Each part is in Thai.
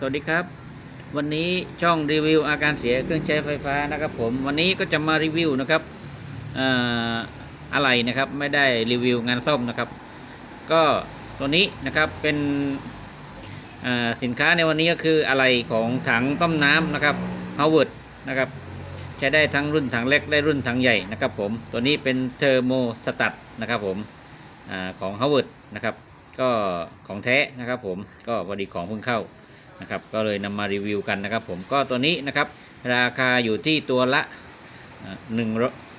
สวัสดีครับ วันนี้ช่องรีวิวอาการเสียเครื่องใช้ไฟฟ้านะครับผมวันนี้ก็จะมารีวิวนะครับอะไรนะครับไม่ได้รีวิวงานซ่อมนะครับ ก็ตัวนี้นะครับเป็นสินค้าในวันนี้ก็คืออะไรของถังต้มน้ำนะครับฮาวเวิร์ดนะครับใช้ได้ทั้งรุ่นถังเล็กได้รุ่นถังใหญ่นะครับผมตัวนี้เป็นเทอร์โมสตัดนะครับผมอของฮาวเวิร์ดนะครับก็ของแท้นะครับผมก็พอดีของเพิ่งเข้า นะครับก็เลยนำมารีวิวกันนะครับผมก็ตัวนี้นะครับราคาอยู่ที่ตัวละหนึ่ง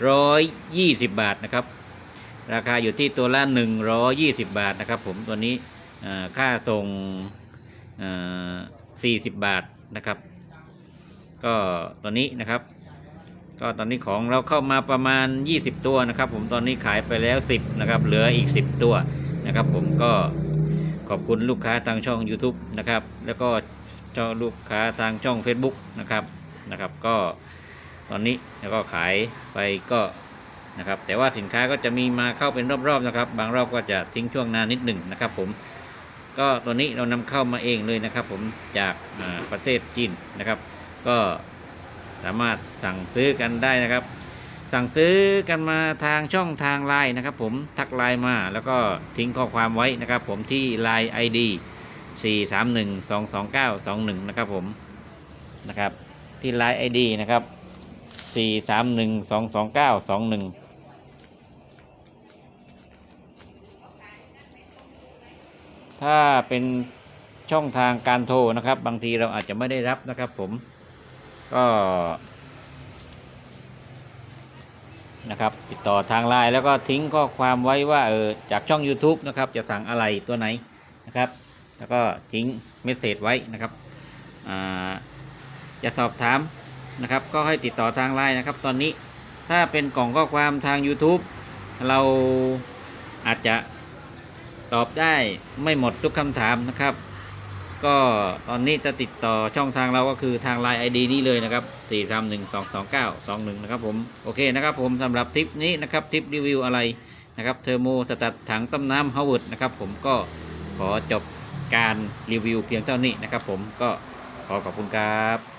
ร้อยยี่สิบาทนะครับราคาอยู่ที่ตัวละหนึ่งร้อยี่สิบาทนะครับผมตัวนี้ค่าส่งสี่สิบบาทนะครับ ก็ตัวนี้นะครับ ก็ตอนนี้ของเราเข้ามาประมาณ 20 ตัวนะครับ ผมตอนนี้ขายไปแล้ว 10นะครับเหลืออีก 10 ตัวนะครับ ผมก็ ขอบคุณลูกค้าทางช่อง YouTube นะครับ แล้วก็เจ้าลูกค้าทางช่อง Facebook นะครับนะครับ ก็ตอนนี้แล้วก็ขายไปก็นะครับ แต่ว่าสินค้าก็จะมีมาเข้าเป็นรอบๆนะครับ บางรอบก็จะทิ้งช่วงนานนิดหนึ่งนะครับ ผม ก็ตัวนี้เรานำเข้ามาเองเลยนะครับ ผมจากประเทศจีนนะครับ ก็สามารถสั่งซื้อกันได้นะครับ สั่งซื้อกันมาทางช่องทางไลน์นะครับผมทักไลน์มาแล้วก็ทิ้งข้อความไว้นะครับผมที่ Line ID 431-22921 นะครับผมนะครับที่ Line ID นะครับ 431-22921 ถ้าเป็นช่องทางการโทรนะครับ บางทีเราอาจจะไม่ได้รับนะครับผมก็ นะครับ ติดต่อทางไลน์แล้วก็ทิ้งข้อความไว้ว่าเออจากช่อง YouTube นะครับจะสั่งอะไรตัวไหนนะครับ แล้วก็ทิ้งเมสเซจไว้นะครับอ่าจะสอบถามนะครับ ก็ให้ติดต่อทางไลน์นะครับ ตอนนี้ถ้าเป็นกล่องข้อความทาง YouTube เราอาจจะตอบได้ไม่หมดทุกคำถามนะครับ ก็ตอนนี้จะติดต่อช่องทางเราก็คือทาง Line ID นี้เลยนะครับ 4 3 1 2 2 9 2 1 นะครับผม โอเคนะครับผมสำหรับทริปนี้นะครับทริปรีวิวอะไรนะครับเทอร์โมสตัดถังต้มน้ำฮาวเวิร์ดนะครับผมก็ขอจบการรีวิวเพียงเท่านี้นะครับผมก็ขอขอบคุณครับ